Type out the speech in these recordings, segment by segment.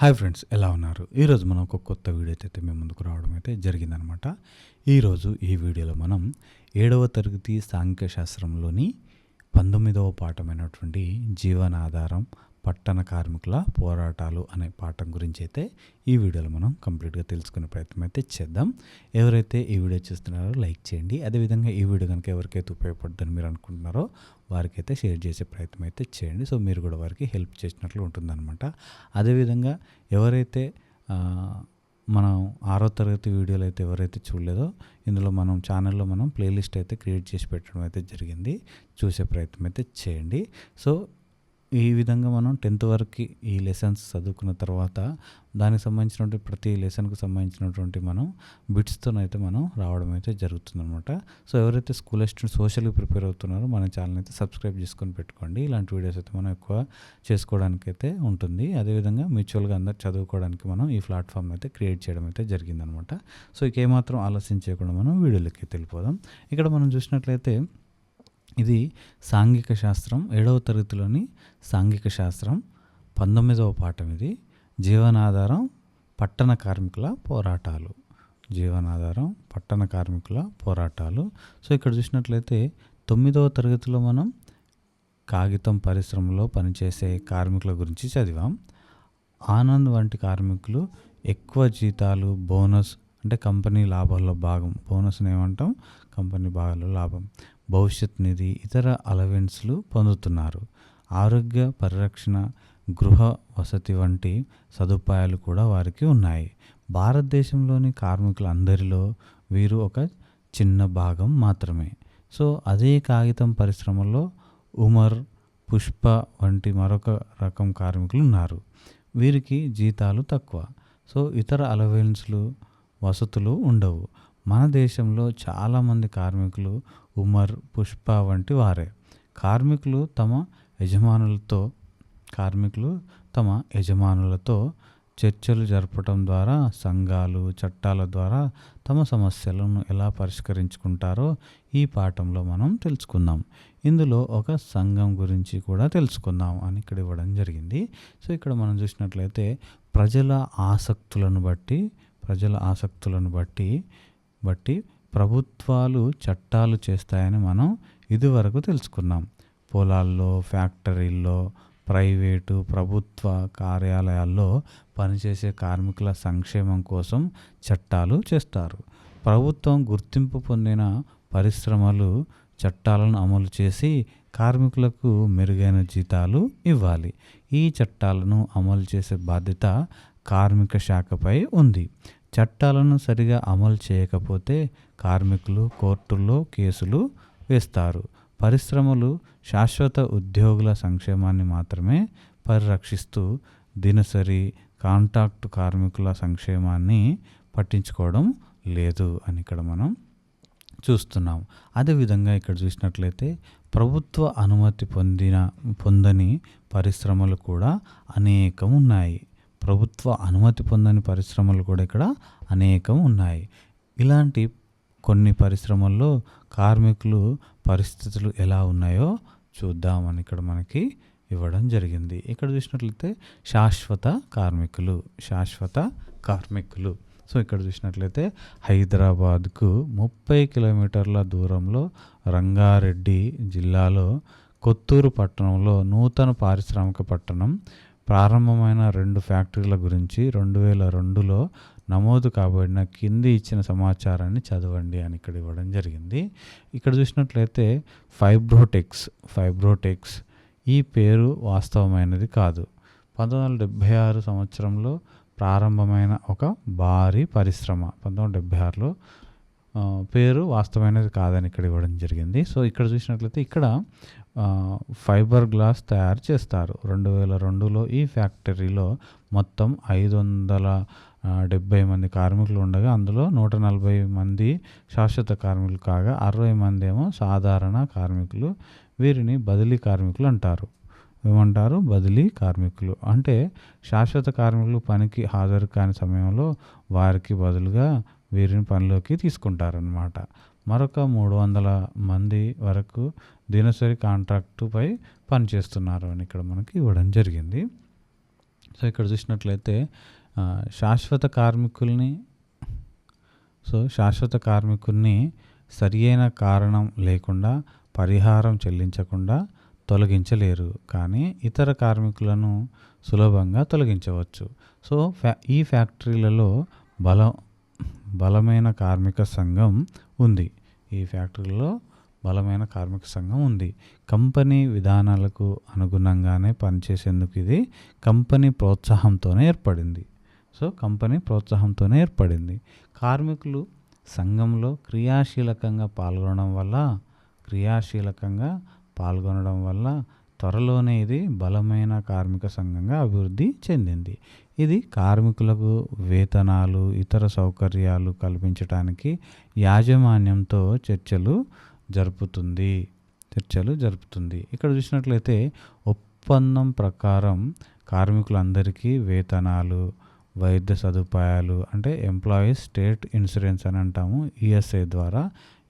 Hi friends ఎలా ఉన్నారు? ఈరోజు మనం ఒక కొత్త వీడియో అయితే మేము ముందుకు రావడం అయితే జరిగిందనమాట. ఈరోజు ఈ వీడియోలో మనం ఏడవ తరగతి సాంఘిక శాస్త్రంలోని పంతొమ్మిదవ పాఠమైనటువంటి జీవనాధారం పట్టణ కార్మికుల పోరాటాలు అనే పాఠం గురించి అయితే ఈ వీడియోలో మనం కంప్లీట్గా తెలుసుకునే ప్రయత్నం అయితే చేద్దాం. ఎవరైతే ఈ వీడియో చూస్తున్నారో లైక్ చేయండి. అదేవిధంగా ఈ వీడియో కనుక ఎవరికైతే ఉపయోగపడుతుందని మీరు అనుకుంటున్నారో వారికైతే షేర్ చేసే ప్రయత్నం అయితే చేయండి. సో మీరు కూడా వారికి హెల్ప్ చేసినట్లు ఉంటుందన్నమాట. అదేవిధంగా ఎవరైతే మనం ఆరో తరగతి వీడియోలు అయితే ఎవరైతే చూడలేదో ఇందులో మనం ఛానల్లో మనం ప్లేలిస్ట్ అయితే క్రియేట్ చేసి పెట్టడం అయితే జరిగింది. చూసే ప్రయత్నం అయితే చేయండి. సో ఈ విధంగా మనం టెన్త్ వరకు ఈ లెసన్స్ చదువుకున్న తర్వాత దానికి సంబంధించినటువంటి ప్రతి లెసన్కు సంబంధించినటువంటి మనం బిట్స్తోనైతే మనం రావడం అయితే జరుగుతుందనమాట సో ఎవరైతే స్కూల్ స్టూడెంట్ సోషల్గా ప్రిపేర్ అవుతున్నారో మన ఛానల్ అయితే సబ్స్క్రైబ్ చేసుకొని పెట్టుకోండి. ఇలాంటి వీడియోస్ అయితే మనం ఎక్కువ చేసుకోవడానికి అయితే ఉంటుంది. అదేవిధంగా మ్యూచువల్గా అందరు చదువుకోవడానికి మనం ఈ ప్లాట్ఫామ్ అయితే క్రియేట్ చేయడం అయితే జరిగిందనమాట సో ఇక ఏమాత్రం ఆలస్యం చేయకుండా మనం వీడియోలకి వెళ్ళిపోదాం. ఇక్కడ మనం చూసినట్లయితే ఇది సాంఘిక శాస్త్రం ఏడవ తరగతిలోని సాంఘిక శాస్త్రం పంతొమ్మిదవ పాఠం ఇది. జీవనాధారం పట్టణ కార్మికుల పోరాటాలు. జీవనాధారం పట్టణ కార్మికుల పోరాటాలు. సో ఇక్కడ చూసినట్లయితే తొమ్మిదవ తరగతిలో మనం కాగితం పరిశ్రమలో పనిచేసే కార్మికుల గురించి చదివాం. ఆనంద్ వంటి కార్మికులు ఎక్కువ జీతాలు బోనస్ అంటే కంపెనీ లాభాల్లో భాగం. బోనస్ని ఏమంటాం? కంపెనీ భాగాల్లో లాభం. భవిష్యత్ నిధి ఇతర అలవెన్స్లు పొందుతున్నారు. ఆరోగ్య పరిరక్షణ గృహ వసతి వంటి సదుపాయాలు కూడా వారికి ఉన్నాయి. భారతదేశంలోని కార్మికులందరిలో వీరు ఒక చిన్న భాగం మాత్రమే. సో అదే కాగితం పరిశ్రమలో ఉమర్ పుష్ప వంటి మరొక రకం కార్మికులు ఉన్నారు వీరికి జీతాలు తక్కువ. సో ఇతర అలవెన్స్లు వసతులు ఉండవు. మన దేశంలో చాలామంది కార్మికులు ఉమర్ పుష్ప వంటి వారే. కార్మికులు తమ యజమానులతో కార్మికులు తమ యజమానులతో చర్చలు జరపడం ద్వారా సంఘాలు చట్టాల ద్వారా తమ సమస్యలను ఎలా పరిష్కరించుకుంటారో ఈ పాఠంలో మనం తెలుసుకుందాం. ఇందులో ఒక సంఘం గురించి కూడా తెలుసుకుందాం అని ఇక్కడ ఇవ్వడం జరిగింది. సో ఇక్కడ మనం చూసినట్లయితే ప్రజల ఆసక్తులను బట్టి ప్రజల ఆసక్తులను బట్టి బట్టి ప్రభుత్వాలు చట్టాలు చేస్తాయని మనం ఇదివరకు తెలుసుకున్నాం. పొలాల్లో ఫ్యాక్టరీల్లో ప్రైవేటు ప్రభుత్వ కార్యాలయాల్లో పనిచేసే కార్మికుల సంక్షేమం కోసం చట్టాలు చేస్తారు. ప్రభుత్వం గుర్తింపు పొందిన పరిశ్రమలు చట్టాలను అమలు చేసి కార్మికులకు మెరుగైన జీతాలు ఇవ్వాలి. ఈ చట్టాలను అమలు చేసే బాధ్యత కార్మిక శాఖపై ఉంది. చట్టాలను సరిగా అమలు చేయకపోతే కార్మికులు కోర్టుల్లో కేసులు వేస్తారు. పరిశ్రమలు శాశ్వత ఉద్యోగుల సంక్షేమాన్ని మాత్రమే పరిరక్షిస్తూ దినసరి కాంట్రాక్ట్ కార్మికుల సంక్షేమాన్ని పట్టించుకోవడం లేదు అని ఇక్కడ మనం చూస్తున్నాం. అదేవిధంగా ఇక్కడ చూసినట్లయితే ప్రభుత్వ అనుమతి పొందిన పొందని పరిశ్రమలు కూడా అనేకం ఉన్నాయి. ప్రభుత్వ అనుమతి పొందని పరిశ్రమలు కూడా ఇక్కడ అనేకం ఉన్నాయి. ఇలాంటి కొన్ని పరిశ్రమల్లో కార్మికులు పరిస్థితులు ఎలా ఉన్నాయో చూద్దామని ఇక్కడ మనకి ఇవ్వడం జరిగింది. ఇక్కడ చూసినట్లయితే శాశ్వత కార్మికులు శాశ్వత కార్మికులు. సో ఇక్కడ చూసినట్లయితే హైదరాబాద్కు ముప్పై కిలోమీటర్ల దూరంలో రంగారెడ్డి జిల్లాలో కొత్తూరు పట్టణంలో నూతన పారిశ్రామిక పట్టణం ప్రారంభమైన రెండు ఫ్యాక్టరీల గురించి రెండు వేల రెండులో నమోదు కాబడిన కింది ఇచ్చిన సమాచారాన్ని చదవండి అని ఇక్కడ ఇవ్వడం జరిగింది. ఇక్కడ చూసినట్లయితే ఫైబ్రోటెక్స్ ఫైబ్రోటెక్స్ ఈ పేరు వాస్తవమైనది కాదు. పంతొమ్మిది వందల డెబ్భై ఆరు సంవత్సరంలో ప్రారంభమైన ఒక భారీ పరిశ్రమ పంతొమ్మిది వందల డెబ్భై ఆరులో పేరు వాస్తవమైనది కాదని ఇక్కడ ఇవ్వడం జరిగింది. సో ఇక్కడ చూసినట్లయితే ఇక్కడ ఫైబర్ గ్లాస్ తయారు చేస్తారు. రెండు వేల రెండులో ఈ ఫ్యాక్టరీలో మొత్తం ఐదు వందల డెబ్బై మంది కార్మికులు ఉండగా అందులో నూట నలభై మంది శాశ్వత కార్మికులు కాగా అరవై మంది ఏమో సాధారణ కార్మికులు. వీరిని బదిలీ కార్మికులు అంటారు. ఏమంటారు? బదిలీ కార్మికులు. అంటే శాశ్వత కార్మికులు పనికి హాజరు కాని సమయంలో వారికి బదులుగా వీరిని పనిలోకి తీసుకుంటారనమాట మరొక మూడు వందల మంది వరకు దినసరి కాంట్రాక్టుపై పనిచేస్తున్నారు అని ఇక్కడ మనకి ఇవ్వడం జరిగింది. సో ఇక్కడ చూసినట్లయితే శాశ్వత కార్మికుల్ని సో శాశ్వత కార్మికుల్ని సరియైన కారణం లేకుండా పరిహారం చెల్లించకుండా తొలగించలేరు. కానీ ఇతర కార్మికులను సులభంగా తొలగించవచ్చు. సో ఫ్యా ఈ ఫ్యాక్టరీలలో బలం బలమైన కార్మిక సంఘం ఉంది. ఈ ఫ్యాక్టరీలో బలమైన కార్మిక సంఘం ఉంది. కంపెనీ విధానాలకు అనుగుణంగానే పనిచేసేందుకు ఇది కంపెనీ ప్రోత్సాహంతోనే ఏర్పడింది. సో కంపెనీ ప్రోత్సాహంతోనే ఏర్పడింది. కార్మికులు సంఘంలో క్రియాశీలకంగా పాల్గొనడం వల్ల క్రియాశీలకంగా పాల్గొనడం వల్ల త్వరలోనే ఇది బలమైన కార్మిక సంఘంగా అభివృద్ధి చెందింది. ఇది కార్మికులకు వేతనాలు ఇతర సౌకర్యాలు కల్పించడానికి యాజమాన్యంతో చర్చలు జరుపుతుంది. చర్చలు జరుపుతుంది. ఇక్కడ చూసినట్లయితే ఒప్పందం ప్రకారం కార్మికులందరికీ వేతనాలు వైద్య సదుపాయాలు అంటే ఎంప్లాయీస్ స్టేట్ ఇన్సూరెన్స్ అని అంటాము ఈఎస్ఐ ద్వారా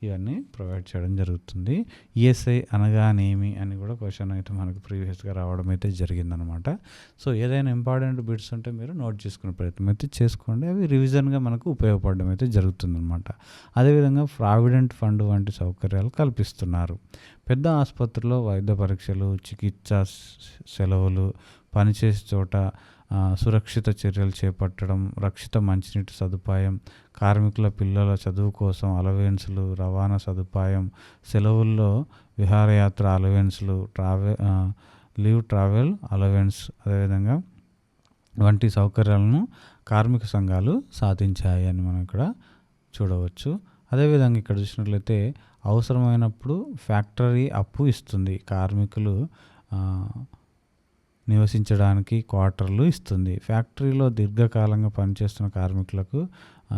ఇవన్నీ ప్రొవైడ్ చేయడం జరుగుతుంది. ఈఎస్ఐ అనగానేమి అని కూడా క్వశ్చన్ అయితే మనకు ప్రీవియస్గా రావడం అయితే జరిగిందనమాట. సో ఏదైనా ఇంపార్టెంట్ బిట్స్ ఉంటే మీరు నోట్ చేసుకునే ప్రయత్నం అయితే చేసుకోండి. అవి రివిజన్గా మనకు ఉపయోగపడడం అయితే జరుగుతుందనమాట. అదేవిధంగా ప్రావిడెంట్ ఫండ్ వంటి సౌకర్యాలు కల్పిస్తున్నారు. పెద్ద ఆసుపత్రిలో వైద్య పరీక్షలు చికిత్స సెలవులు పనిచేసే చోట సురక్షిత చర్యలు చేపట్టడం రక్షిత మంచినీటి సదుపాయం కార్మికుల పిల్లల చదువు కోసం అలవెన్సులు రవాణా సదుపాయం సెలవుల్లో విహారయాత్ర అలవెన్స్లు ట్రావెల్ లీవ్ ట్రావెల్ అలవెన్స్ అదేవిధంగా వంటి సౌకర్యాలను కార్మిక సంఘాలు సాధించాయి అని మనం ఇక్కడ చూడవచ్చు. అదేవిధంగా ఇక్కడ చూసినట్లయితే అవసరమైనప్పుడు ఫ్యాక్టరీ అప్పు ఇస్తుంది. కార్మికులు నివసించడానికి క్వార్టర్లు ఇస్తుంది. ఫ్యాక్టరీలో దీర్ఘకాలంగా పనిచేస్తున్న కార్మికులకు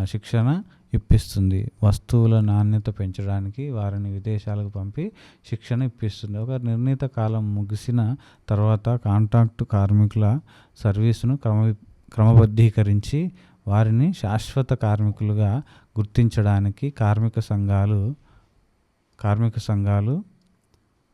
శిక్షణ ఇప్పిస్తుంది. వస్తువుల నాణ్యత పెంచడానికి వారిని విదేశాలకు పంపి శిక్షణ ఇప్పిస్తుంది. ఒక నిర్ణీత కాలం ముగిసిన తర్వాత కాంట్రాక్టు కార్మికుల సర్వీసును క్రమ క్రమబద్ధీకరించి వారిని శాశ్వత కార్మికులుగా గుర్తించడానికి కార్మిక సంఘాలు కార్మిక సంఘాలు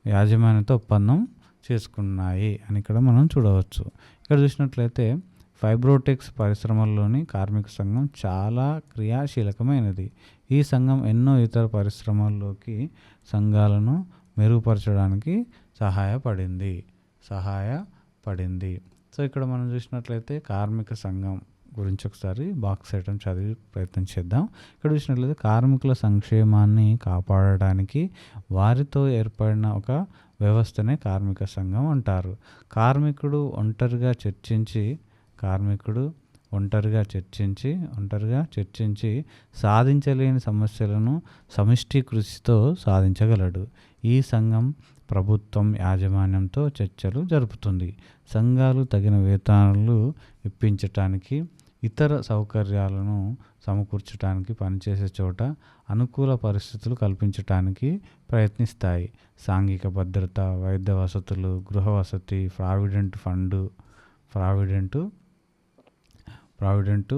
యాజమాన్యత ఒప్పందం చేసుకున్నాయి అని ఇక్కడ మనం చూడవచ్చు. ఇక్కడ చూసినట్లయితే ఫైబ్రోటెక్స్ పరిశ్రమల్లోని కార్మిక సంఘం చాలా క్రియాశీలకమైనది. ఈ సంఘం ఎన్నో ఇతర పరిశ్రమల్లోకి సంఘాలను మెరుగుపరచడానికి సహాయపడింది. సహాయపడింది. సో ఇక్కడ మనం చూసినట్లయితే కార్మిక సంఘం గురించి ఒకసారి బాక్స్ ఐటమ్ చదివి ప్రయత్నం చేద్దాం. ఇక్కడ చూసినట్లయితే కార్మికుల సంక్షేమాన్ని కాపాడడానికి వారితో ఏర్పడిన ఒక వ్యవస్థనే కార్మిక సంఘం అంటారు. కార్మికుడు ఒంటరిగా చర్చించి కార్మికుడు ఒంటరిగా చర్చించి ఒంటరిగా చర్చించి సాధించలేని సమస్యలను సమిష్టి కృషితో సాధించగలడు. ఈ సంఘం ప్రభుత్వం యాజమాన్యంతో చర్చలు జరుపుతుంది. సంఘాలు తగిన వేతనాలు ఇప్పించటానికి ఇతర సౌకర్యాలను సమకూర్చడానికి పనిచేసే చోట అనుకూల పరిస్థితులు కల్పించటానికి ప్రయత్నిస్తాయి. సాంఘిక భద్రత వైద్య వసతులు గృహ వసతి provident fund provident provident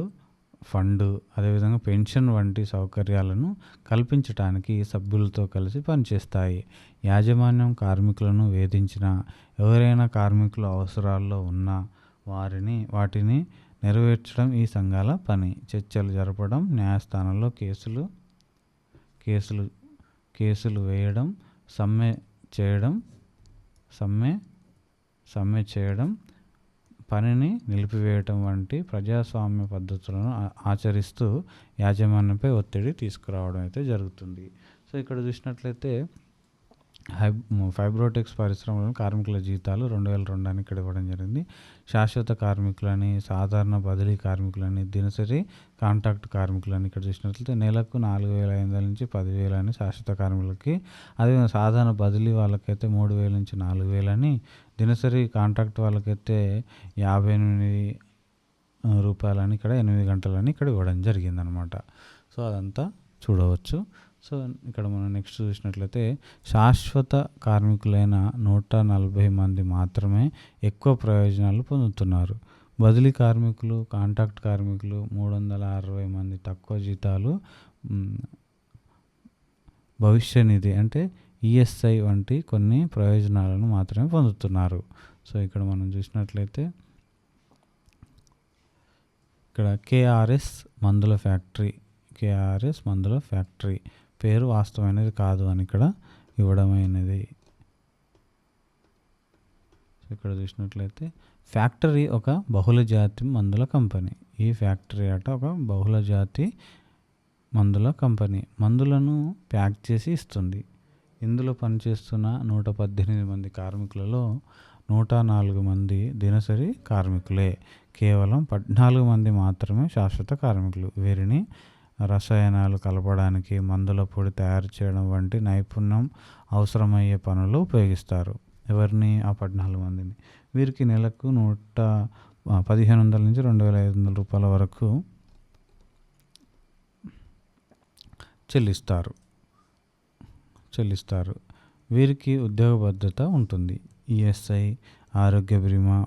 fund అదేవిధంగా పెన్షన్ వంటి సౌకర్యాలను కల్పించటానికి సభ్యులతో కలిసి పనిచేస్తాయి. యాజమాన్యం కార్మికులను వేధించిన ఎవరైనా కార్మికుల అవసరాల్లో ఉన్న వారిని వాటిని నెరవేర్చడం ఈ సంఘాల పని. చర్చలు జరపడం న్యాయస్థానంలో కేసులు కేసులు కేసులు వేయడం సమ్మె చేయడం సమ్మె సమ్మె చేయడం పనిని నిలిపివేయటం వంటి ప్రజాస్వామ్య పద్ధతులను ఆచరిస్తూ యాజమాన్యంపై ఒత్తిడి తీసుకురావడం అయితే జరుగుతుంది. సో ఇక్కడ చూసినట్లయితే హై ఫైబ్రోటెక్స్ పరిశ్రమలో కార్మికుల జీతాలు రెండు వేల రెండు ఇక్కడ ఇవ్వడం జరిగింది. శాశ్వత కార్మికులని సాధారణ బదిలీ కార్మికులని దినసరి కాంట్రాక్ట్ కార్మికులని ఇక్కడ చూసినట్లయితే నెలకు నాలుగు వేల ఐదు వందల నుంచి పదివేలు అని శాశ్వత కార్మికులకి అదేవిధంగా సాధారణ బదిలీ వాళ్ళకైతే మూడు వేల నుంచి నాలుగు వేలని దినసరి కాంట్రాక్ట్ వాళ్ళకైతే యాభై ఎనిమిది రూపాయలని ఇక్కడ ఎనిమిది గంటలని ఇక్కడ ఇవ్వడం జరిగిందనమాట. సో అదంతా చూడవచ్చు. సో ఇక్కడ మనం నెక్స్ట్ చూసినట్లయితే శాశ్వత కార్మికులైన నూట నలభై మంది మాత్రమే ఎక్కువ ప్రయోజనాలు పొందుతున్నారు. బదిలీ కార్మికులు కాంట్రాక్ట్ కార్మికులు మూడు వందల అరవై మంది తక్కువ జీతాలు భవిష్య నిధి అంటే ఈఎస్ఐ వంటి కొన్ని ప్రయోజనాలను మాత్రమే పొందుతున్నారు. సో ఇక్కడ మనం చూసినట్లయితే ఇక్కడ కేఆర్ఎస్ మందుల ఫ్యాక్టరీ కేఆర్ఎస్ మందుల ఫ్యాక్టరీ. పేరు వాస్తవమైనది కాదు అని ఇక్కడ ఇవ్వడమైనది. ఇక్కడ చూసినట్లయితే ఫ్యాక్టరీ ఒక బహుళజాతి మందుల కంపెనీ. ఈ ఫ్యాక్టరీ అట ఒక బహుళజాతి మందుల కంపెనీ. మందులను ప్యాక్ చేసి ఇస్తుంది. ఇందులో పనిచేస్తున్న నూట పద్దెనిమిది మంది కార్మికులలో నూట నాలుగు మంది దినసరి కార్మికులే. కేవలం పద్నాలుగు మంది మాత్రమే శాశ్వత కార్మికులు. వీరిని రసాయనాలు కలపడానికి మందుల పొడి తయారు చేయడం వంటి నైపుణ్యం అవసరమయ్యే పనులు ఉపయోగిస్తారు. ఎవరిని? ఆ పద్నాలుగు మందిని. వీరికి నెలకు నూట పదిహేను వందల నుంచి రెండు వేల ఐదు వందల రూపాయల వరకు చెల్లిస్తారు. చెల్లిస్తారు. వీరికి ఉద్యోగ భద్రత ఉంటుంది. ఈఎస్ఐ ఆరోగ్య బీమా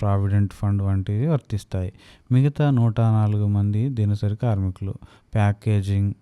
ప్రావిడెంట్ ఫండ్ వంటివి వర్తిస్తాయి. మిగతా నూట నాలుగు మంది దినసరి కార్మికులు ప్యాకేజింగ్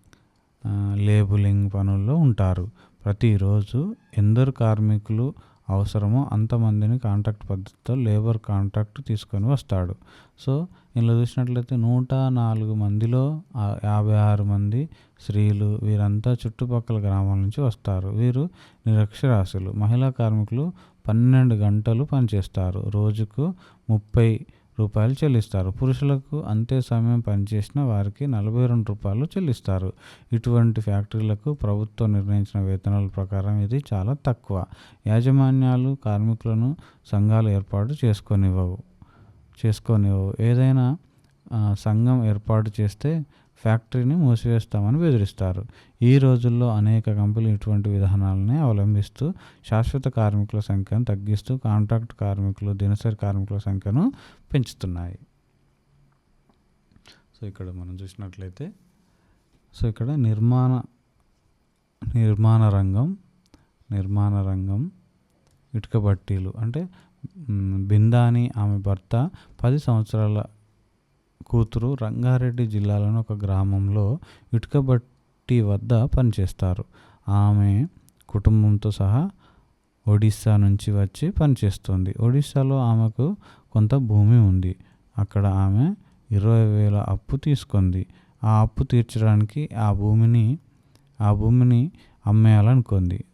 లేబులింగ్ పనుల్లో ఉంటారు. ప్రతిరోజు ఎందరు కార్మికులు అవసరమో అంతమందిని కాంట్రాక్ట్ పద్ధతితో లేబర్ కాంట్రాక్ట్ తీసుకొని వస్తాడు. సో ఇందులో చూసినట్లయితే నూట నాలుగు మందిలో యాభై ఆరు మంది స్త్రీలు వీరంతా చుట్టుపక్కల గ్రామాల నుంచి వస్తారు. వీరు నిరక్షరాస్యులు. మహిళా కార్మికులు పన్నెండు గంటలు పనిచేస్తారు. రోజుకు ముప్పై రూపాయలు చెల్లిస్తారు. పురుషులకు అంతే సమయం పనిచేసిన వారికి నలభై రెండు రూపాయలు చెల్లిస్తారు. ఇటువంటి ఫ్యాక్టరీలకు ప్రభుత్వం నిర్ణయించిన వేతనాల ప్రకారం ఇది చాలా తక్కువ. యాజమాన్యాలు కార్మికులను సంఘాలు ఏర్పాటు చేసుకొనివ్వవు. చేసుకొనివ్వవు. ఏదైనా సంఘం ఏర్పాటు చేస్తే ఫ్యాక్టరీని మూసివేస్తామని బెదిరిస్తారు. ఈ రోజుల్లో అనేక కంపెనీలు ఇటువంటి విధానాలని అవలంబిస్తూ శాశ్వత కార్మికుల సంఖ్యను తగ్గిస్తూ కాంట్రాక్ట్ కార్మికులు దినసరి కార్మికుల సంఖ్యను పెంచుతున్నాయి. సో ఇక్కడ మనం చూసినట్లయితే సో ఇక్కడ నిర్మాణ నిర్మాణ రంగం నిర్మాణ రంగం ఇటుక బట్టీలు అంటే బిందాని ఆమె భర్త పది సంవత్సరాల కూతురు రంగారెడ్డి జిల్లాలోని ఒక గ్రామంలో ఇటుకబట్టి వద్ద పనిచేస్తారు. ఆమె కుటుంబంతో సహా ఒడిస్సా నుంచి వచ్చి పనిచేస్తుంది. ఒడిస్సాలో ఆమెకు కొంత భూమి ఉంది. అక్కడ ఆమె ఇరవై వేల అప్పు తీసుకుంది. ఆ అప్పు తీర్చడానికి ఆ భూమిని ఆ భూమిని అమ్మేయాలనుకుంది.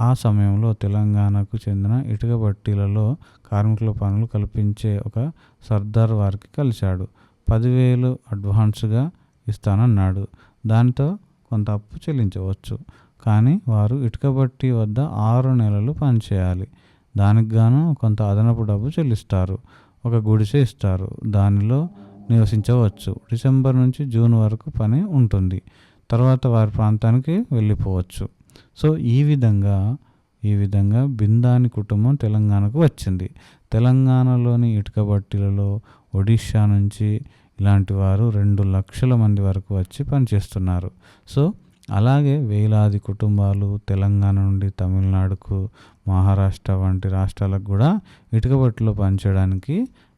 ఆ సమయంలో తెలంగాణకు చెందిన ఇటుక బట్టీలలో కార్మికుల పనులు కల్పించే ఒక సర్దార్ వారికి కలిశాడు. పదివేలు అడ్వాన్స్గా ఇస్తానన్నాడు. దాంతో కొంత అప్పు చెల్లించవచ్చు. కానీ వారు ఇటుక బట్టి వద్ద ఆరు నెలలు పనిచేయాలి. దానికి గాను కొంత అదనపు డబ్బు చెల్లిస్తారు. ఒక గుడిసె ఇస్తారు. దానిలో నివసించవచ్చు. డిసెంబర్ నుంచి జూన్ వరకు పని ఉంటుంది. తర్వాత వారి ప్రాంతానికి వెళ్ళిపోవచ్చు. సో ఈ విధంగా ఈ విధంగా బిందాని కుటుంబం తెలంగాణకు వచ్చింది. తెలంగాణలోని ఇటుక బట్టీలలో ఒడిషా నుంచి ఇలాంటి వారు రెండు లక్షల మంది వరకు వచ్చి పనిచేస్తున్నారు. సో అలాగే వేలాది కుటుంబాలు తెలంగాణ నుండి తమిళనాడుకు మహారాష్ట్ర వంటి రాష్ట్రాలకు కూడా ఇటుకబట్టలో పనిచేయడానికి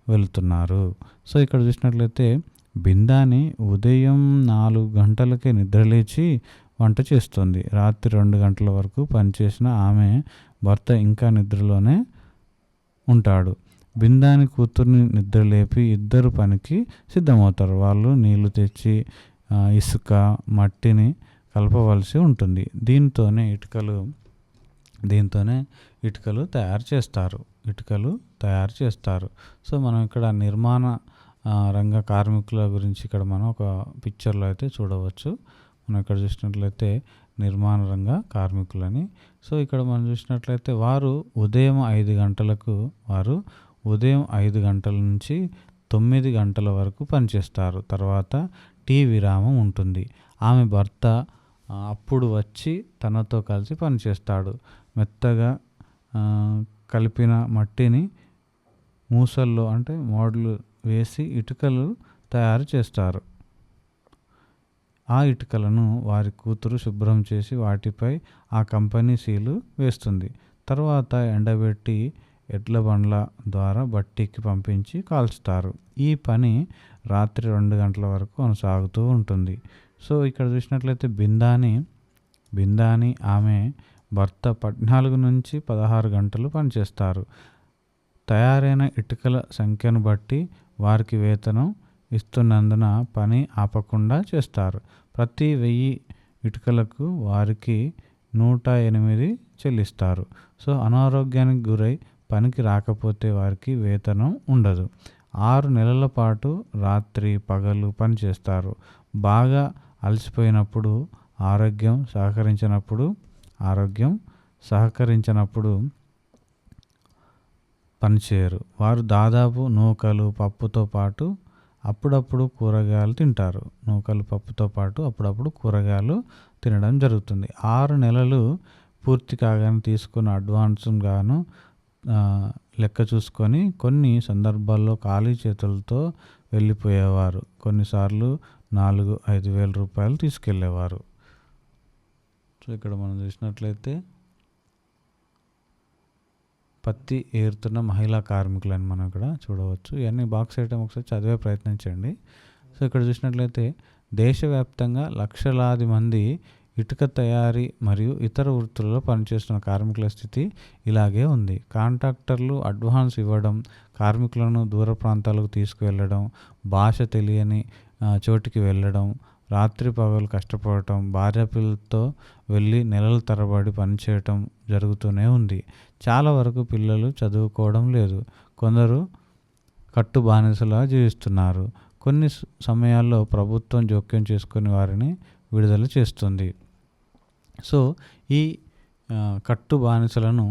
వెళ్తున్నారు. సో ఇక్కడ చూసినట్లయితే బిందాని ఉదయం నాలుగు గంటలకే నిద్రలేచి వంట చేస్తుంది. రాత్రి రెండు గంటల వరకు పనిచేసిన ఆమె భర్త ఇంకా నిద్రలోనే ఉంటాడు. బిందాని కూతుర్ని నిద్రలేపి ఇద్దరు పనికి సిద్ధమవుతారు. వాళ్ళు నీళ్ళు తెచ్చి ఇసుక మట్టిని కలపవలసి ఉంటుంది. దీంతోనే ఇటుకలు దీంతోనే ఇటుకలు తయారు చేస్తారు. ఇటుకలు తయారు చేస్తారు. సో మనం ఇక్కడ నిర్మాణ రంగ కార్మికుల గురించి ఇక్కడ మనం ఒక పిక్చర్లో అయితే చూడవచ్చు. మనం ఇక్కడ చూసినట్లయితే నిర్మాణ రంగ కార్మికులని. సో ఇక్కడ మనం చూసినట్లయితే వారు ఉదయం ఐదు గంటలకు వారు ఉదయం ఐదు గంటల నుంచి తొమ్మిది గంటల వరకు పనిచేస్తారు. తర్వాత టీ విరామం ఉంటుంది. ఆమె భర్త అప్పుడు వచ్చి తనతో కలిసి పనిచేస్తాడు. మెత్తగా కలిపిన మట్టిని మూసల్లో అంటే మోడలు వేసి ఇటుకలు తయారు చేస్తారు. ఆ ఇటుకలను వారి కూతురు శుభ్రం చేసి వాటిపై ఆ కంపెనీ సీలు వేస్తుంది. తర్వాత ఎండబెట్టి ఎడ్ల బండ్ల ద్వారా బట్టీకి పంపించి కాల్చుతారు. ఈ పని రాత్రి రెండు గంటల వరకు కొనసాగుతూ ఉంటుంది. సో ఇక్కడ చూసినట్లయితే బిందాని బిందాని ఆమె భర్త పద్నాలుగు నుంచి పదహారు గంటలు పనిచేస్తారు. తయారైన ఇటుకల సంఖ్యను బట్టి వారికి వేతనం ఇస్తున్నందున పని ఆపకుండా చేస్తారు. ప్రతి వెయ్యి ఇటుకలకు వారికి నూట ఎనిమిది చెల్లిస్తారు. సో అనారోగ్యానికి గురై పనికి రాకపోతే వారికి వేతనం ఉండదు. ఆరు నెలల పాటు రాత్రి పగలు పని చేస్తారు. బాగా అలసిపోయినప్పుడు ఆరోగ్యం సహకరించినప్పుడు ఆరోగ్యం సహకరించినప్పుడు పనిచేయరు వారు దాదాపు నూకలు పప్పుతో పాటు అప్పుడప్పుడు కూరగాయలు తింటారు. నూకలు పప్పుతో పాటు అప్పుడప్పుడు కూరగాయలు తినడం జరుగుతుంది. ఆరు నెలలు పూర్తి కాగానే తీసుకున్న అడ్వాన్స్ గాను లెక్క చూసుకొని కొన్ని సందర్భాల్లో ఖాళీ చేతులతో వెళ్ళిపోయేవారు. కొన్నిసార్లు నాలుగు ఐదు వేల రూపాయలు తీసుకెళ్ళేవారు. సో ఇక్కడ మనం చూసినట్లయితే పత్తి ఏరుతున్న మహిళా కార్మికులని మనం ఇక్కడ చూడవచ్చు. ఇవన్నీ బాక్స్ ఐటమ్ ఒకసారి చదివే ప్రయత్నించండి. సో ఇక్కడ చూసినట్లయితే దేశవ్యాప్తంగా లక్షలాది మంది ఇటుక తయారీ మరియు ఇతర వృత్తులలో పనిచేస్తున్న కార్మికుల స్థితి ఇలాగే ఉంది. కాంట్రాక్టర్లు అడ్వాన్స్ ఇవ్వడం కార్మికులను దూర ప్రాంతాలకు తీసుకువెళ్ళడం భాష తెలియని చోటికి వెళ్ళడం రాత్రి పగలు కష్టపడటం భార్య పిల్లలతో వెళ్ళి నెలల తరబడి పనిచేయటం జరుగుతూనే ఉంది. చాలా వరకు పిల్లలు చదువుకోవడం లేదు. కొందరు కట్టు బానిసలా జీవిస్తున్నారు. కొన్ని సమయాల్లో ప్రభుత్వం జోక్యం చేసుకుని వారిని విడుదల చేస్తుంది. సో ఈ కట్టు బానిసలను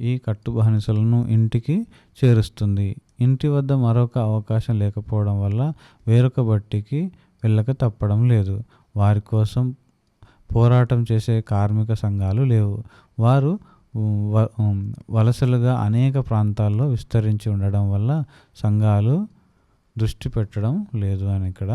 ఈ కట్టు బానిసలను ఇంటికి చేరుస్తుంది. ఇంటి వద్ద మరొక అవకాశం లేకపోవడం వల్ల వేరొక బట్టికి వెళ్ళక తప్పడం లేదు. వారి కోసం పోరాటం చేసే కార్మిక సంఘాలు లేవు. వారు వలసలుగా అనేక ప్రాంతాల్లో విస్తరించి ఉండడం వల్ల సంఘాలు దృష్టి పెట్టడం లేదు అని ఇక్కడ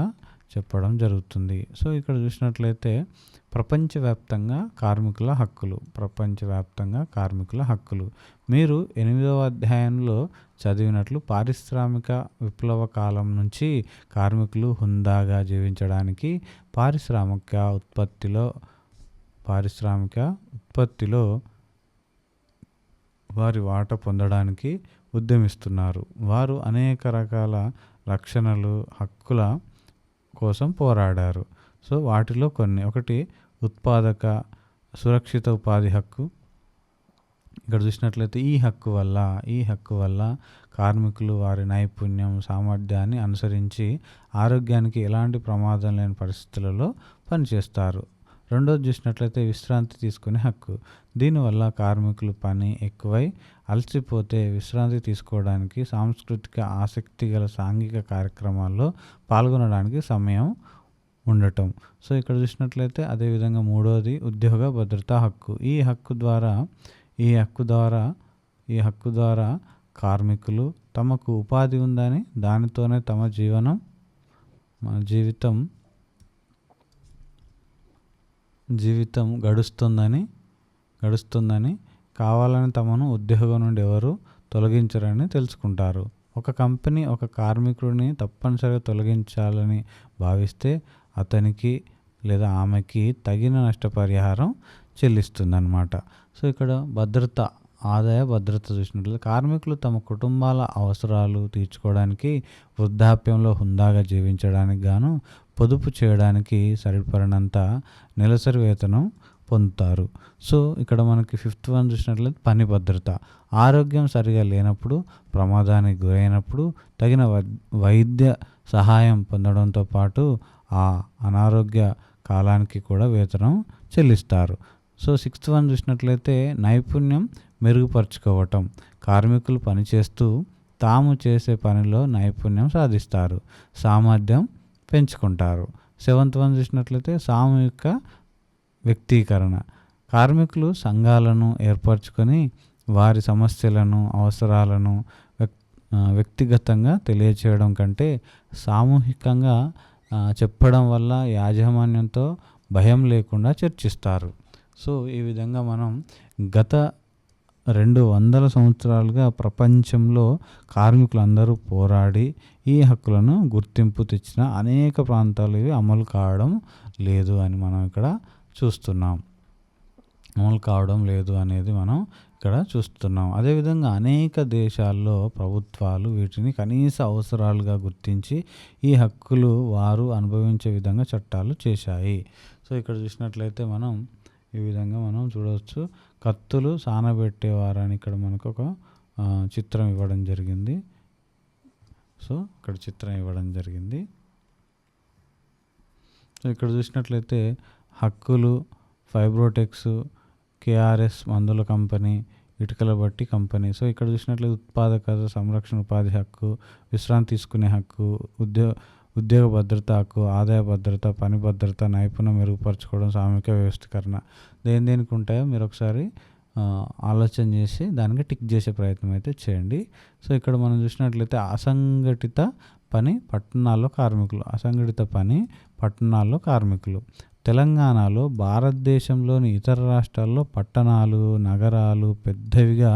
చెప్పడం జరుగుతుంది. సో ఇక్కడ చూసినట్లయితే ప్రపంచవ్యాప్తంగా కార్మికుల హక్కులు ప్రపంచవ్యాప్తంగా కార్మికుల హక్కులు. మీరు ఎనిమిదవ అధ్యాయంలో చదివినట్లు పారిశ్రామిక విప్లవ కాలం నుంచి కార్మికులు హుందాగా జీవించడానికి పారిశ్రామిక ఉత్పత్తిలో పారిశ్రామిక ఉత్పత్తిలో వారి వాట పొందడానికి ఉద్యమిస్తున్నారు. వారు అనేక రకాల రక్షణలు హక్కుల కోసం పోరాడారు. సో వాటిలో కొన్ని. ఒకటి ఉత్పాదక సురక్షిత ఉపాధి హక్కు. ఇక్కడ చూసినట్లయితే ఈ హక్కు వల్ల ఈ హక్కు వల్ల కార్మికులు వారి నైపుణ్యం సామర్థ్యాన్ని అనుసరించి ఆరోగ్యానికి ఎలాంటి ప్రమాదం లేని పరిస్థితులలో పనిచేస్తారు. రెండోది చూసినట్లయితే విశ్రాంతి తీసుకునే హక్కు. దీనివల్ల కార్మికులు పని ఎక్కువై అలసిపోతే విశ్రాంతి తీసుకోవడానికి సాంస్కృతిక ఆసక్తి గల సాంఘిక కార్యక్రమాల్లో పాల్గొనడానికి సమయం ఉండటం. సో ఇక్కడ చూసినట్లయితే అదేవిధంగా మూడోది ఉద్యోగ భద్రతా హక్కు. ఈ హక్కు ద్వారా ఈ హక్కు ద్వారా ఈ హక్కు ద్వారా కార్మికులు తమకు ఉపాధి ఉందని దానితోనే తమ జీవనం మన జీవితం జీవితం గడుస్తుందని గడుస్తుందని కావాలని తమను ఉద్యోగం నుండి ఎవరు తొలగించరని తెలుసుకుంటారు. ఒక కంపెనీ ఒక కార్మికుడిని తప్పనిసరిగా తొలగించాలని భావిస్తే అతనికి లేదా ఆమెకి తగిన నష్టపరిహారం చెల్లిస్తుందన్నమాట. సో ఇక్కడ భద్రత ఆదాయ భద్రత చూసినట్లయితే కార్మికులు తమ కుటుంబాల అవసరాలు తీర్చుకోవడానికి వృద్ధాప్యంలో హుందాగా జీవించడానికి గాను పొదుపు చేయడానికి సరిపడినంత నెలసరి వేతనం పొందుతారు. సో ఇక్కడ మనకి ఫిఫ్త్ వన్ చూసినట్లయితే పని భద్రత. ఆరోగ్యం సరిగా లేనప్పుడు ప్రమాదానికి గురైనప్పుడు తగిన వై- వైద్య సహాయం పొందడంతో పాటు ఆ అనారోగ్య కాలానికి కూడా వేతనం చెల్లిస్తారు. సో సిక్స్త్ వన్ చూసినట్లయితే నైపుణ్యం మెరుగుపరుచుకోవటం. కార్మికులు పనిచేస్తూ తాము చేసే పనిలో నైపుణ్యం సాధిస్తారు. సామర్థ్యం పెంచుకుంటారు. సెవెంత్ వన్ చూసినట్లయితే సామూహిక వ్యక్తీకరణ. కార్మికులు సంఘాలను ఏర్పరచుకొని వారి సమస్యలను అవసరాలను వ్యక్- వ్యక్తిగతంగా తెలియచేయడం కంటే సామూహికంగా చెప్పడం వల్ల యాజమాన్యంతో భయం లేకుండా చర్చిస్తారు. సో ఈ విధంగా మనం గత రెండు వందల సంవత్సరాలుగా ప్రపంచంలో కార్మికులందరూ పోరాడి ఈ హక్కులను గుర్తింపు తెచ్చిన అనేక ప్రాంతాలు ఇవి అమలు కావడం లేదు అని మనం ఇక్కడ చూస్తున్నాం. అమలు కావడం లేదు అనేది మనం ఇక్కడ చూస్తున్నాం. అదేవిధంగా అనేక దేశాల్లో ప్రభుత్వాలు వీటిని కనీస అవసరాలుగా గుర్తించి ఈ హక్కులు వారు అనుభవించే విధంగా చట్టాలు చేశాయి. సో ఇక్కడ చూసినట్లయితే మనం ఈ విధంగా మనం చూడవచ్చు. కత్తులు సానబెట్టేవారని ఇక్కడ మనకు ఒక చిత్రం ఇవ్వడం జరిగింది. సో ఇక్కడ చిత్రం ఇవ్వడం జరిగింది. సో ఇక్కడ చూసినట్లయితే హక్కులు ఫైబ్రోటెక్స్ కేఆర్ఎస్ మందుల కంపెనీ ఇటుకల బట్టి కంపెనీ. సో ఇక్కడ చూసినట్లయితే ఉత్పాదకత సంరక్షణ ఉపాధి హక్కు విశ్రాంతి తీసుకునే హక్కు ఉద్యోగ ఉద్యోగ భద్రత హక్కు ఆదాయ భద్రత పని భద్రత నైపుణ్యం మెరుగుపరచుకోవడం సామూహిక వ్యవస్థీకరణ. దేని దేనికి ఉంటాయో మీరు ఒకసారి ఆలోచన చేసి దానికి టిక్ చేసే ప్రయత్నం అయితే చేయండి. సో ఇక్కడ మనం చూసినట్లయితే అసంఘటిత పని పట్టణాల్లో కార్మికులు అసంఘటిత పని పట్టణాల్లో కార్మికులు. తెలంగాణలో భారతదేశంలోని ఇతర రాష్ట్రాల్లో పట్టణాలు నగరాలు పెద్దవిగా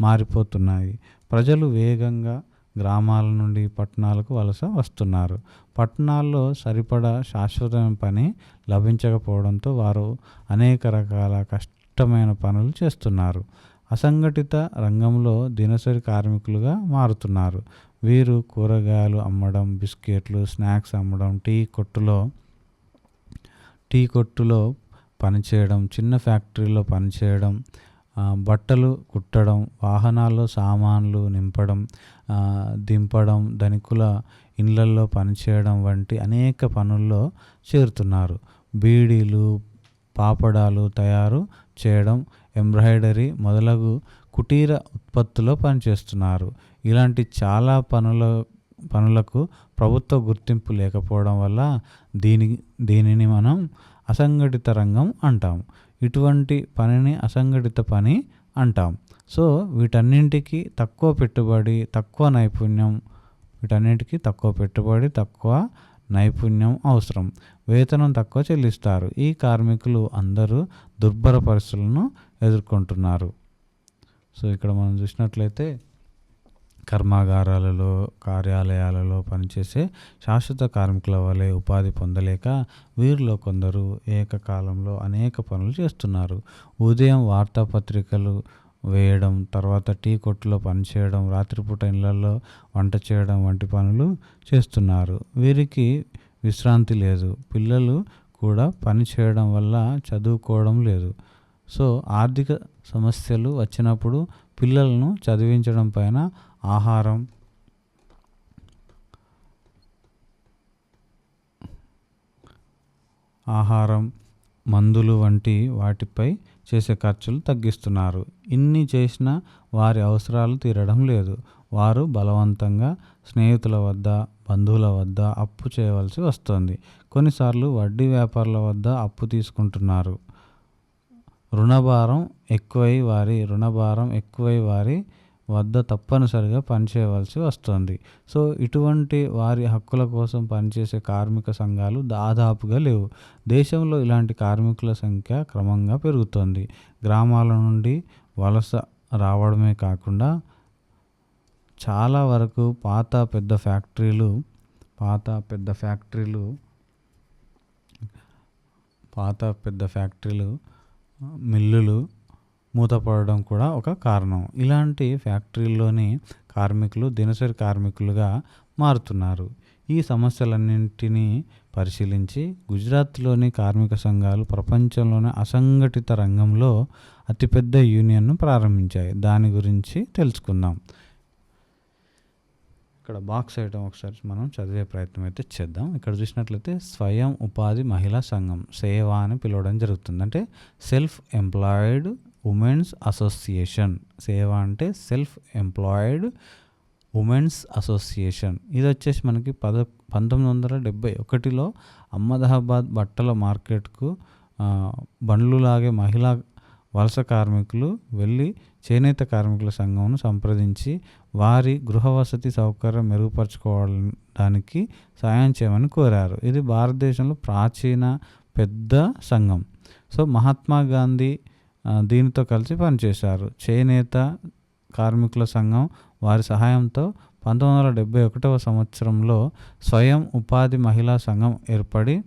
మారిపోతున్నాయి. ప్రజలు వేగంగా గ్రామాల నుండి పట్టణాలకు వలస వస్తున్నారు. పట్టణాల్లో సరిపడా శాశ్వతమైన పని లభించకపోవడంతో వారు అనేక రకాల కష్టమైన పనులు చేస్తున్నారు. అసంఘటిత రంగంలో దినసరి కార్మికులుగా మారుతున్నారు. వీరు కూరగాయలు అమ్మడం బిస్కెట్లు స్నాక్స్ అమ్మడం టీ కొట్టులో టీ కొట్టులో పనిచేయడం చిన్న ఫ్యాక్టరీలో పనిచేయడం బట్టలు కుట్టడం వాహనాల్లో సామాన్లు నింపడం దింపడం ధనికుల ఇళ్ళల్లో పనిచేయడం వంటి అనేక పనుల్లో చేరుతున్నారు. బీడీలు పాపడాలు తయారు చేయడం ఎంబ్రాయిడరీ మొదలగు కుటీర ఉత్పత్తులో పనిచేస్తున్నారు. ఇలాంటి చాలా పనుల పనులకు ప్రభుత్వ గుర్తింపు లేకపోవడం వల్ల దీని దీనిని మనం అసంఘటిత రంగం అంటాం. ఇటువంటి పనిని అసంఘటిత పని అంటాం. సో వీటన్నింటికి తక్కువ పెట్టుబడి తక్కువ నైపుణ్యం వీటన్నిటికీ తక్కువ పెట్టుబడి తక్కువ నైపుణ్యం అవసరం. వేతనం తక్కువ చెల్లిస్తారు. ఈ కార్మికులు అందరూ దుర్భర పరిస్థితులను ఎదుర్కొంటున్నారు. సో ఇక్కడ మనం చూసినట్లయితే కర్మాగారాలలో కార్యాలయాలలో పనిచేసే శాశ్వత కార్మికుల వలె ఉపాధి పొందలేక వీరిలో కొందరు ఏకకాలంలో అనేక పనులు చేస్తున్నారు. ఉదయం వార్తాపత్రికలు వేయడం తర్వాత టీ కొట్టులో పనిచేయడం రాత్రిపూట ఇళ్ళలో వంట చేయడం వంటి పనులు చేస్తున్నారు. వీరికి విశ్రాంతి లేదు. పిల్లలు కూడా పని చేయడం వల్ల చదువుకోవడం లేదు. సో ఆర్థిక సమస్యలు వచ్చినప్పుడు పిల్లలను చదివించడం పైన ఆహారం. ఆహారం మందులు వంటి వాటిపై చేసే ఖర్చులు తగ్గిస్తున్నారు. ఇన్ని చేసినా వారి అవసరాలు తీరడం లేదు. వారు బలవంతంగా స్నేహితుల వద్ద బంధువుల వద్ద అప్పు చేయవలసి వస్తుంది. కొన్నిసార్లు వడ్డీ వ్యాపారుల వద్ద అప్పు తీసుకుంటున్నారు. రుణభారం ఎక్కువై వారి రుణభారం ఎక్కువై వారి వద్ద తప్పనిసరిగా పనిచేయవలసి వస్తుంది. సో ఇటువంటి వారి హక్కుల కోసం పనిచేసే కార్మిక సంఘాలు దాదాపుగా లేవు. దేశంలో ఇలాంటి కార్మికుల సంఖ్య క్రమంగా పెరుగుతోంది. గ్రామాల నుండి వలస రావడమే కాకుండా చాలా వరకు పాత పెద్ద ఫ్యాక్టరీలు పాత పెద్ద ఫ్యాక్టరీలు పాత పెద్ద ఫ్యాక్టరీలు మిల్లులు మూతపడడం కూడా ఒక కారణం. ఇలాంటి ఫ్యాక్టరీల్లోని కార్మికులు దినసరి కార్మికులుగా మారుతున్నారు. ఈ సమస్యలన్నింటినీ పరిశీలించి గుజరాత్లోని కార్మిక సంఘాలు ప్రపంచంలోని అసంఘటిత రంగంలో అతిపెద్ద యూనియన్ను ప్రారంభించాయి. దాని గురించి తెలుసుకుందాం. ఇక్కడ బాక్స్ ఐటమ్ ఒకసారి మనం చదివే ప్రయత్నం అయితే చేద్దాం. ఇక్కడ చూసినట్లయితే స్వయం ఉపాధి మహిళా సంఘం సేవ అని పిలవడం జరుగుతుంది. అంటే సెల్ఫ్ ఎంప్లాయిడ్ ఉమెన్స్ అసోసియేషన్. సేవ అంటే సెల్ఫ్ ఎంప్లాయిడ్ ఉమెన్స్ అసోసియేషన్. ఇది వచ్చేసి మనకి పద పంతొమ్మిది వందల డెబ్బై ఒకటిలో అహ్మదాబాద్ బట్టల మార్కెట్కు బండ్లు లాగే మహిళా వలస కార్మికులు వెళ్ళి చేనేత కార్మికుల సంఘంను సంప్రదించి వారి గృహ వసతి సౌకర్యం మెరుగుపరచుకోవడానికి సాయం చేయమని కోరారు. ఇది భారతదేశంలో ప్రాచీన పెద్ద సంఘం. సో మహాత్మా గాంధీ దీనితో కలిసి పనిచేశారు. చేనేత కార్మికుల సంఘం వారి సహాయంతో పంతొమ్మిది వందల డెబ్బై ఒకటవ సంవత్సరంలో స్వయం ఉపాధి మహిళా సంఘం ఏర్పడి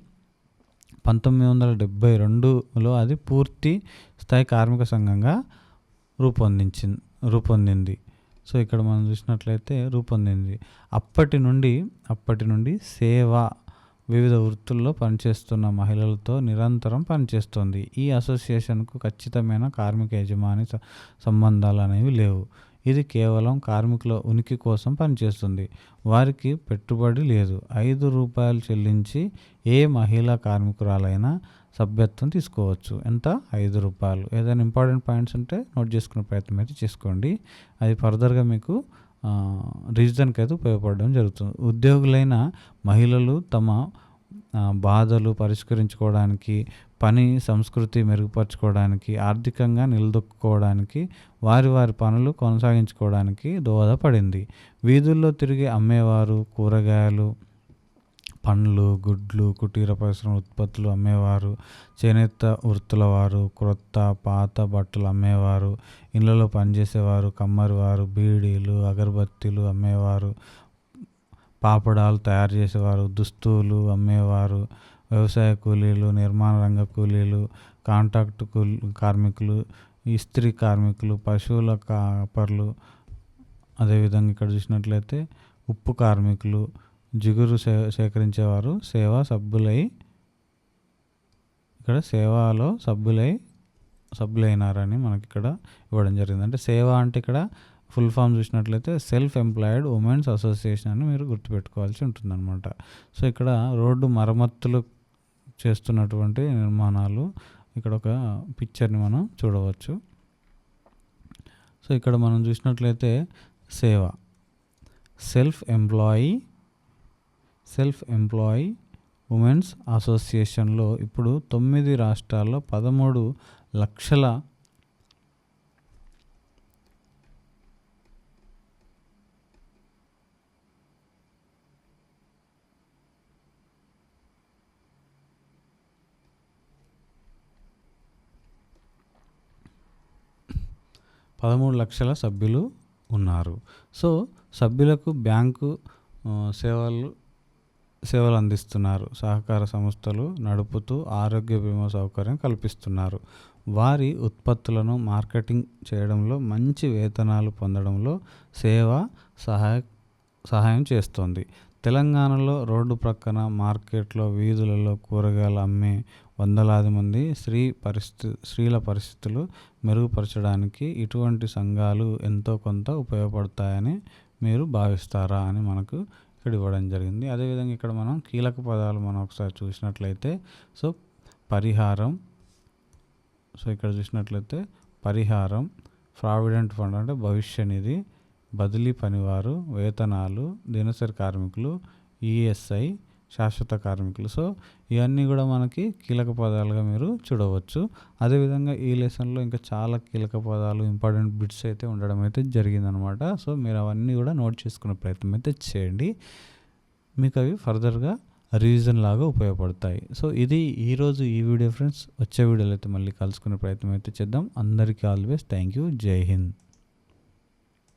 పంతొమ్మిది వందల డెబ్బై రెండులో అది పూర్తి స్థాయి కార్మిక సంఘంగా రూపొందించి రూపొందింది. సో ఇక్కడ మనం చూసినట్లయితే రూపొందింది. అప్పటి నుండి అప్పటి నుండి సేవ వివిధ వృత్తుల్లో పనిచేస్తున్న మహిళలతో నిరంతరం పనిచేస్తుంది. ఈ అసోసియేషన్కు ఖచ్చితమైన కార్మిక యజమాని సంబంధాలు అనేవి లేవు. ఇది కేవలం కార్మికుల ఉనికి కోసం పనిచేస్తుంది. వారికి పెట్టుబడి లేదు. ఐదు రూపాయలు చెల్లించి ఏ మహిళా కార్మికురాలైనా సభ్యత్వం తీసుకోవచ్చు. ఎంత? ఐదు రూపాయలు. ఏదైనా ఇంపార్టెంట్ పాయింట్స్ ఉంటే నోట్ చేసుకునే ప్రయత్నం అయితే చేసుకోండి. అది ఫర్దర్గా మీకు రీజన్కి అయితే ఉపయోగపడడం జరుగుతుంది. ఉద్యోగులైన మహిళలు తమ బాధలు పరిష్కరించుకోవడానికి పని సంస్కృతి మెరుగుపరచుకోవడానికి ఆర్థికంగా నిలదొక్కుకోవడానికి వారి వారి పనులు కొనసాగించుకోవడానికి దోహదపడింది. వీధుల్లో తిరిగి అమ్మేవారు కూరగాయలు పండ్లు గుడ్లు కుటీర పరిశ్రమ ఉత్పత్తులు అమ్మేవారు చేనేత వృత్తుల వారు క్రొత్త పాత బట్టలు అమ్మేవారు ఇళ్ళలో పనిచేసేవారు కమ్మరివారు బీడీలు అగరబత్తీలు అమ్మేవారు పాపడాలు తయారు చేసేవారు దుస్తులు అమ్మేవారు వ్యవసాయ కూలీలు నిర్మాణ రంగ కూలీలు కాంట్రాక్ట్ కూలీ కార్మికులు ఇస్త్రీ కార్మికులు పశువుల కాపర్లు అదేవిధంగా ఇక్కడ చూసినట్లయితే ఉప్పు కార్మికులు జిగురు సే సేకరించేవారు సేవా సభ్యులై ఇక్కడ సేవలో సభ్యులై సభ్యులైనారని మనకి ఇక్కడ ఇవ్వడం జరిగింది. అంటే సేవ అంటే ఇక్కడ ఫుల్ ఫామ్ చూసినట్లయితే సెల్ఫ్ ఎంప్లాయిడ్ ఉమెన్స్ అసోసియేషన్ అని మీరు గుర్తుపెట్టుకోవాల్సి ఉంటుందన్నమాట. సో ఇక్కడ రోడ్డు మరమ్మతులు చేస్తున్నటువంటి నిర్మాణాలు ఇక్కడ ఒక పిక్చర్ని మనం చూడవచ్చు. సో ఇక్కడ మనం చూసినట్లయితే సేవ self employee self employee women's అసోసియేషన్లో ఇప్పుడు తొమ్మిది రాష్ట్రాల్లో పదమూడు లక్షల పదమూడు లక్షల సభ్యులు ఉన్నారు. సో సభ్యులకు బ్యాంకు సేవలు సేవలు అందిస్తున్నారు. సహకార సంస్థలు నడుపుతూ ఆరోగ్య బీమా సౌకర్యం కల్పిస్తున్నారు. వారి ఉత్పత్తులను మార్కెటింగ్ చేయడంలో మంచి వేతనాలు పొందడంలో సేవ సహాయ సహాయం చేస్తోంది. తెలంగాణలో రోడ్డు ప్రక్కన మార్కెట్లో వీధులలో కూరగాయలు అమ్మే వందలాది మంది స్త్రీ పరిస్థితి స్త్రీల పరిస్థితులు మెరుగుపరచడానికి ఇటువంటి సంఘాలు ఎంతో కొంత ఉపయోగపడతాయని మీరు భావిస్తారా అని మనకు ఇక్కడ ఇవ్వడం జరిగింది. అదేవిధంగా ఇక్కడ మనం కీలక పదాలు మనం ఒకసారి చూసినట్లయితే సో పరిహారం. సో ఇక్కడ చూసినట్లయితే పరిహారం ప్రావిడెంట్ ఫండ్ అంటే భవిష్య నిధి బదిలీ పనివారు వేతనాలు దినసరి కార్మికులు ఈఎస్ఐ శాశ్వత కార్మికులు. సో ఇవన్నీ కూడా మనకి కీలక పదాలుగా మీరు చూడవచ్చు. అదేవిధంగా ఈ లెసన్లో ఇంకా చాలా కీలక పదాలు ఇంపార్టెంట్ బిట్స్ అయితే ఉండడం అయితే జరిగిందనమాట. సో మీరు అవన్నీ కూడా నోట్ చేసుకునే ప్రయత్నం అయితే చేయండి. మీకు అవి ఫర్దర్గా రివిజన్ లాగా ఉపయోగపడతాయి. సో ఇది ఈరోజు ఈ వీడియో ఫ్రెండ్స్ వచ్చే వీడియోలో అయితే మళ్ళీ కలుసుకునే ప్రయత్నం అయితే చేద్దాం. అందరికీ ఆల్వేస్ థ్యాంక్ యూ జై హింద్.